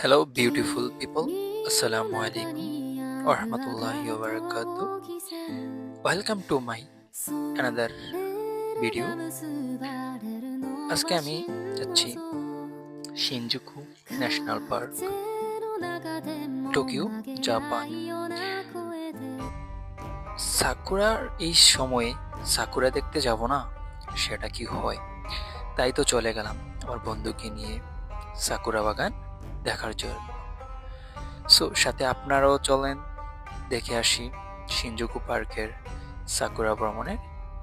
Hello beautiful people আসসালামু আলাইকুম রহমতুল্লাহি welcome to my another video আজকে আমি যাচ্ছি Shinjuku National Park Tokyo Japan সাকুরার এই সময়ে সাকুরা দেখতে যাব না? সেটা কি হয়? তাই তো চলে গেলাম আমার বন্ধুকে নিয়ে সাকুরা বাগান। দেখার জন্য। সো সাথে আপনারাও চলেন, দেখে আসি শিনজুকু পার্কের সাকুরা ভ্রমণের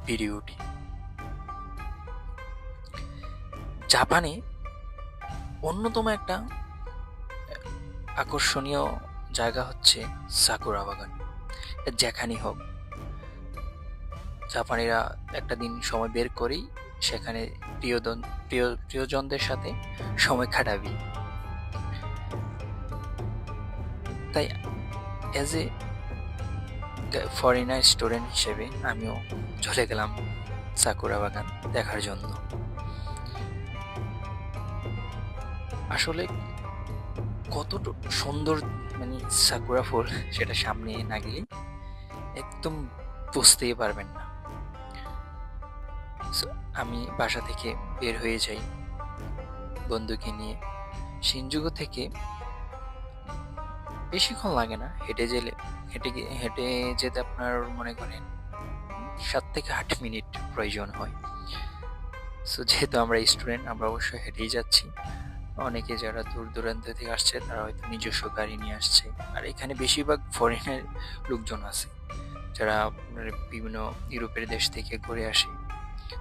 ভিডিওটি। জাপানে অন্যতম একটা আকর্ষণীয় জায়গা হচ্ছে সাকুরা বাগান। যেখানেই হোক। জাপানিরা একটা দিন সময় বের করেই সেখানে প্রিয়জন প্রিয় প্রিয়জনদের সাথে সময় কাটাবি। তাই অ্যাজ এ ফরেনার স্টুডেন্ট হিসেবে আমিও চলে গেলাম সাকুরা বাগান দেখার জন্য। আসলে কত সুন্দর মানে সাকুরা ফুল সেটা সামনে না গেলে একদম বুঝতেই পারবেন না। আমি বাসা থেকে বের হয়ে যাই বন্ধুকে নিয়ে। সিনজুগো থেকে বেশিক্ষণ লাগে না, হেঁটে গেলে, হেঁটে হেঁটে যেতে আপনার মনে করেন সাত থেকে আট মিনিট প্রয়োজন হয়। সো যেহেতু আমরা স্টুডেন্ট আমরা অবশ্যই হেঁটেই যাচ্ছি। অনেকে যারা দূর দূরান্ত থেকে আসছে, তারা হয়তো নিজস্ব গাড়ি নিয়ে আসছে। আর এখানে বেশিরভাগ ফরেনের লোকজন আছে, যারা বিভিন্ন ইউরোপের দেশ থেকে ঘুরে আসে।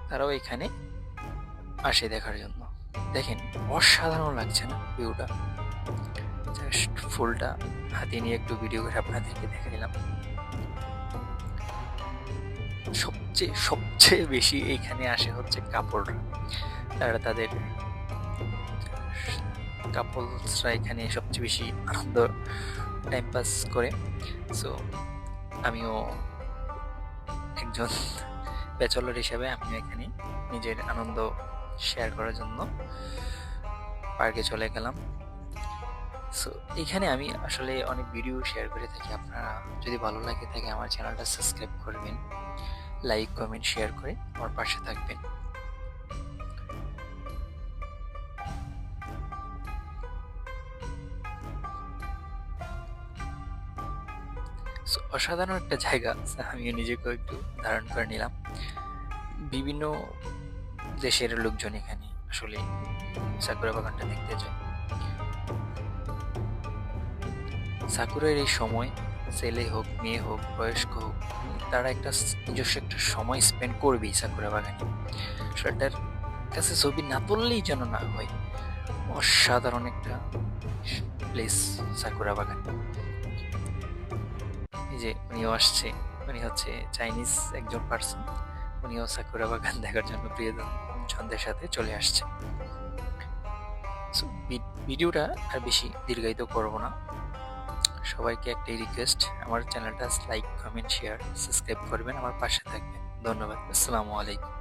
তারাও এখানে আসে দেখার জন্য। দেখেন, অসাধারণ লাগছে না ভিউটা জাস্ট ফুলটা হাতে নিয়ে একটু ভিডিও আপনাদেরকে দেখে দিলাম সবচেয়ে সবচেয়ে বেশি এইখানে আসে হচ্ছে কাপড় তারা তাদের কাপলসরা এখানে সবচেয়ে বেশি আনন্দ টাইম পাস করে। সো আমিও একজন ব্যাচলর হিসেবে আমি এখানে নিজের আনন্দ শেয়ার করার জন্য পার্কে চলে গেলাম। সো এখানে আমি আসলে অনেক ভিডিও শেয়ার করে থাকি। আপনারা যদি ভালো লাগে থাকে আমার চ্যানেলটা সাবস্ক্রাইব করবেন লাইক কমেন্ট শেয়ার করে আমার পাশে থাকবেন। অসাধারণ একটা জায়গা আমিও নিজেকেও একটু ধারণ করে নিলাম। বিভিন্ন দেশের লোকজন এখানে আসলে সাকুরা বাগানটা দেখতে যায়। সাকুরের এই সময়, ছেলে হোক, মেয়ে হোক, বয়স্ক হোক, তারা একটা নিজস্ব একটা সময় স্পেন্ড করবেই সাকুরা বাগানে। সেটার কাছে ছবি না তুললেই যেন না হয়, অসাধারণ একটা প্লেস সাকুরা বাগান। এই যে উনিও আসছে, উনি হচ্ছে চাইনিজ একজন পার্সন উনিও সাকুরা বাগান দেখার জন্য প্রিয়জনদের সাথে চলে আসছে। ভিডিওটা আর বেশি দীর্ঘায়িত করব না। সবাইকে একটাই রিকোয়েস্ট আমার চ্যানেলটা লাইক কমেন্ট শেয়ার সাবস্ক্রাইব করবেন, আমার পাশে থাকবেন। ধন্যবাদ, আসসালামু আলাইকুম।